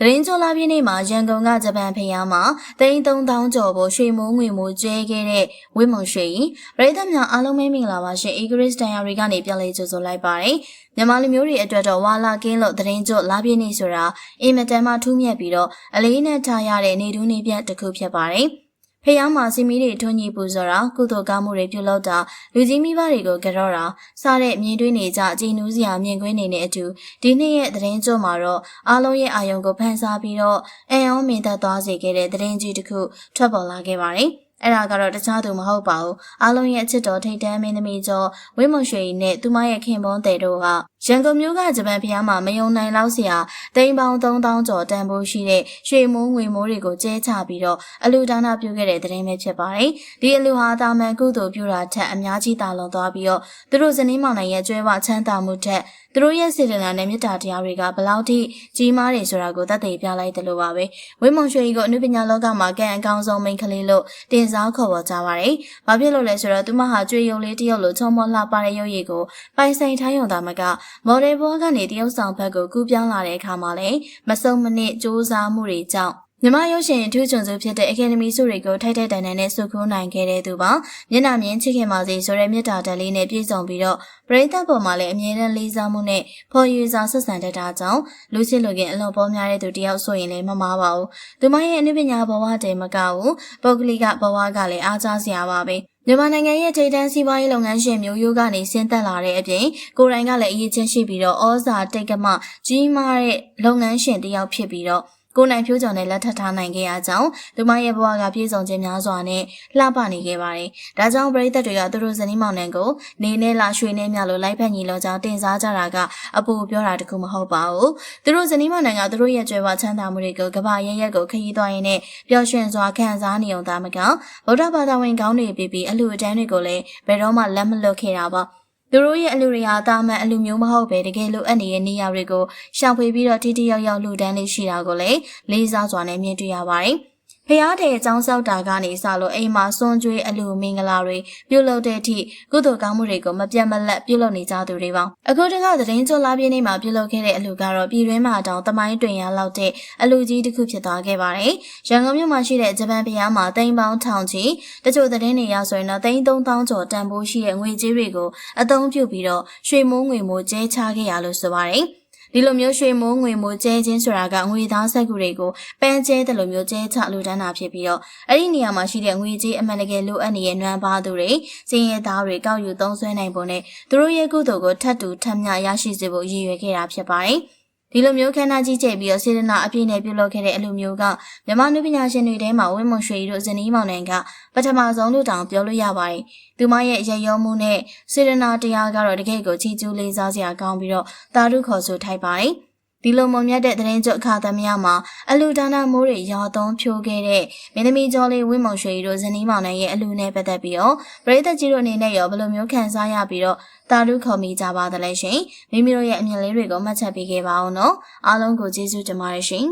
တရင်ကျော်လာပြည့်နေ့မှာရန်ကုန်ကဂျပန်ဖျားမှာသိန်း3000ကျော်ပေါ်ရွှေမိုးငွေမိုးကျဲခဲ့တဲ့ဝင်းမုံရွှေပရိသတ်များအားလုံးပဲမင်္ဂလာပါရှင် Eagris Diary ကနေပြန်လည်ကြိုဆိုလိုက်ပါတယ်မြန်မာလူမျိုးတွေအတွက်တော့ဝါလာကင်းလို့တရင်ကျော်လာပြည့်နေ့ဆိုတာအင်မတန်မှထူးမြတ်ပြီးတော့အလေးနဲ့ထားရတဲ့နေတူးနေပြတ်တစ်ခုဖြစ်ပါတယ် ဖျားမှာစီမီတွေထွန်းညီပူဇော်တာကုသိုလ်ကောင်းမှုတွေပြုလုပ်တာလူကြီးမိဘတွေကိုကြော့တာစားတဲ့မြင်တွေ့နေကြအကြည်နူးစရာမြင်ကွင်းနေတဲ့အတူဒီနေ့ရဲ့သတင်းကြိုမှာတော့အားလုံးရဲ့အာယုံကိုဖန်ဆာပြီးတော့အံ့ဩမင်သက်သွားစေခဲ့တဲ့သတင်းကြီးတစ်ခုထွက်ပေါ်လာခဲ့ပါတယ်။အဲ့ဒါကတော့တခြားသူမဟုတ်ပါဘူး။အားလုံးရဲ့အချစ်တော်ထိတ်တန်းမင်းသမီးကျော်ဝင်းမွန်ရွှေနဲ့သူမရဲ့ခင်ပွန်းတဲ့တို့က ရန်ကုန်မြို့ကဂျပန်ဖျားမှာမယုံနိုင်လောက်စရာတိမ်ပေါင်း3000ကျော်တန်ဖိုးရှိတဲ့ရွှေမိုးငွေမိုးတွေကိုကျဲချပြီးတော့အလူဒါနပြုခဲ့တဲ့သတင်းပဲဖြစ်ပါတယ်။ဒီအလူဟာတာမန်ကုသိုလ်ပြုတာထက်အများကြီးတာလွန်သွားပြီးတော့သူတို့ဇနီးမောင်နှံရဲ့ကျွဲဝချမ်းသာမှုထက်သူတို့ရဲ့စေတနာနဲ့မေတ္တာတရားတွေကဘလောက်ထိကြီးမားတယ်ဆိုတာကိုသက်သေပြလိုက်တယ်လို့ပါပဲ။ဝင်းမုံရွှေကြီးကိုအနုပညာလောကမှာကံအကောင်းဆုံးမိန်းကလေးလို့တင်စားခေါ်ပေါ်ကြပါတယ်။ဘာဖြစ်လို့လဲဆိုတော့သူမဟာကျွေးရုံလေးတယောက်လိုချုံမောလှပတဲ့ရုပ်ရည်ကိုပိုင်ဆိုင်ထားရုံသာမကမော်ဒယ်ဘောကနေတရုတ်ဆောင်ဘက်ကိုကူးပြောင်းလာတဲ့အခါမှာလည်းမစုံမနစ်စူးစမ်းမှုတွေကြောင့်မြမရုပ်ရှင်အထူးကျွန်စုဖြစ်တဲ့အကယ်ဒမီဆုတွေကိုထိုက်ထိုက်တန်တန်နဲ့ဆုခိုးနိုင်ခဲ့တဲ့သူပါမျက်နှာမြင်ချစ်ခင်ပါစေဆိုတဲ့မေတ္တာဓာတ်လေးနဲ့ပြည့်စုံပြီးတော့ပရိသတ်ပေါ်မှာလည်းအမြဲတမ်းလေးစားမှုနဲ့ဖော်ယူစာဆက်ဆံတတ်တာကြောင့်လူချစ်လူခင်အလွန်ပေါ်များတဲ့သူတယောက်ဆိုရင်လည်းမမားပါဘူးသူမရဲ့အနုပညာဘဝတည်းမကဘူးပုဂ္ဂလိကဘဝကလည်းအားကျစရာပါပဲ မြန်မာနိုင်ငံရဲ့ထိပ်တန်းစီးပွားရေးလုပ်ငန်းရှင်မျိုးရိုးကနေဆင်းသက်လာတဲ့အပြင်ကိုယ်တိုင်ကလည်းအရေးချင်းရှိပြီးတော့ဩဇာတိတ်ကမကြီးမားတဲ့လုပ်ငန်းရှင်တစ်ယောက်ဖြစ်ပြီးတော့ ကိုနိုင်ဖြိုးကြောင့်လည်းလက်ထပ်ထားနိုင်ခဲ့ရကြောင်းသူမရဲ့ဘဝကပြည့်စုံခြင်းများစွာနဲ့လှပနေခဲ့ပါတယ်။ဒါကြောင့်ပရိသတ်တွေကသူတို့ဇနီးမောင်နှံကိုနေနဲ့လာရွှေနဲ့မြလို့လိုက်ဖက်ညီလောကြောင်းတင်စားကြတာကအပူပြောတာတခုမဟုတ်ပါဘူး။သူတို့ဇနီးမောင်နှံကသူတို့ရဲ့ကြွယ်ဝချမ်းသာမှုတွေကိုကဘာရဲရက်ကိုခရီးသွားရင်းနဲ့ပျော်ရွှင်စွာခံစားနေုံသားမကဗုဒ္ဓဘာသာဝင်ကောင်းတွေပြီးပြီးအလှူအတန်းတွေကိုလည်းဘယ်တော့မှလက်မလွတ်ခဲ့တာပါ။ သူတို့ရဲ့အလူတွေဟာတာမန်အလူမျိုးမဟုတ်ပဲတကယ်လိုအပ်နေတဲ့နေရာတွေကိုရှောင်ဖွေပြီးတော့ထိထိရောက်ရောက်လှူဒန်းလေးရှိတာကိုလည်းလေးစားစွာနဲ့မြင်တွေ့ရပါတယ်။ ဖျားတဲ့အကြောင်းဆောက်တာကနေစလို့အိမ်မှာစွန့်ကြွေးအလူမင်္ဂလာတွေပြုလုပ်တဲ့အထိကုသိုလ်ကောင်းမှုတွေကိုမပြတ်မလက်ပြုလုပ်နေကြသူတွေပါအခုတခါသတင်းကြိုလာပြင်းနေမှာပြုလုပ်ခဲ့တဲ့အလူကတော့ပြည်တွင်းမှာတောင်တမိုင်းတွင်ရလောက်တဲ့အလူကြီးတစ်ခုဖြစ်သွားခဲ့ပါတယ်ရန်ကုန်မြို့မှာရှိတဲ့ဂျပန်ဖျားမှာတိမ်ပေါင်းထောင်ချီတချို့သတင်းတွေရဆိုရင်တော့တိမ်3000ကျော်တန်ဖိုးရှိတဲ့ငွေကြေးတွေကိုအသုံးပြုပြီးတော့ရွှေမိုးငွေမိုးကျဲချခဲ့ရလို့ဆိုပါတယ် ဒီလိုမျိုးရွှေမိုးငွေမိုးကျဲခြင်းဆိုတာကငွေသားဆက်ကူတွေကိုပန်းကျဲတယ်လို့မျိုးကျဲချလူတန်းတာဖြစ်ပြီးတော့အဲ့ဒီနေရာမှာရှိတဲ့ငွေကြေးအမှန်တကယ်လိုအပ်နေတဲ့နွမ်းပါသူတွေစင်ရဲသားတွေကောက်ယူသုံးစွဲနိုင်ပုံနဲ့သူတို့ရဲ့ကုသိုလ်ကိုထပ်တူထပ်မျှရရှိစေဖို့ရည်ရွယ်ခဲ့တာဖြစ်ပါတယ်။ ဒီလိုမျိုးခန္ဓာကြီးကျက်ပြီးတော့စေတနာအပြည့်နဲ့ပြုလုပ်ခဲ့တဲ့အလူမျိုးကမြန်မာနုပညာရှင်တွေထဲမှာဝင်းမွန်ရွှေတို့ဇနီးမောင်နှံကပထမဆုံးလို့တောင်ပြောလို့ရပါတယ်။သူမရဲ့ရရောမှုနဲ့စေတနာတရားကတော့တကယ့်ကိုချီးကျူးလေးစားစရာကောင်းပြီးတော့တာရုခေါ်ဆိုထိုက်ပါတယ်။ ဒီလိုမုံမြတ်တဲ့သတင်းကြွအခါသမယမှာအလူဒါနာမိုးတွေရောသွန်းဖြိုးခဲ့တဲ့မင်းသမီးကျော်လေးဝင်းမုံရွှေတို့ဇနီးမောင်နှံရဲ့အလူနဲ့ပတ်သက်ပြီးတော့ပရိသတ်ကြီးတို့အနေနဲ့ရောဘယ်လိုမျိုးခံစားရပြီးတော့တာရုခေါ်မိကြပါသလဲရှင်မိမိတို့ရဲ့အမြင်လေးတွေကိုမှတ်ချက်ပေးခဲ့ပါအောင်နော်အားလုံးကိုကျေးဇူးတင်ပါတယ်ရှင်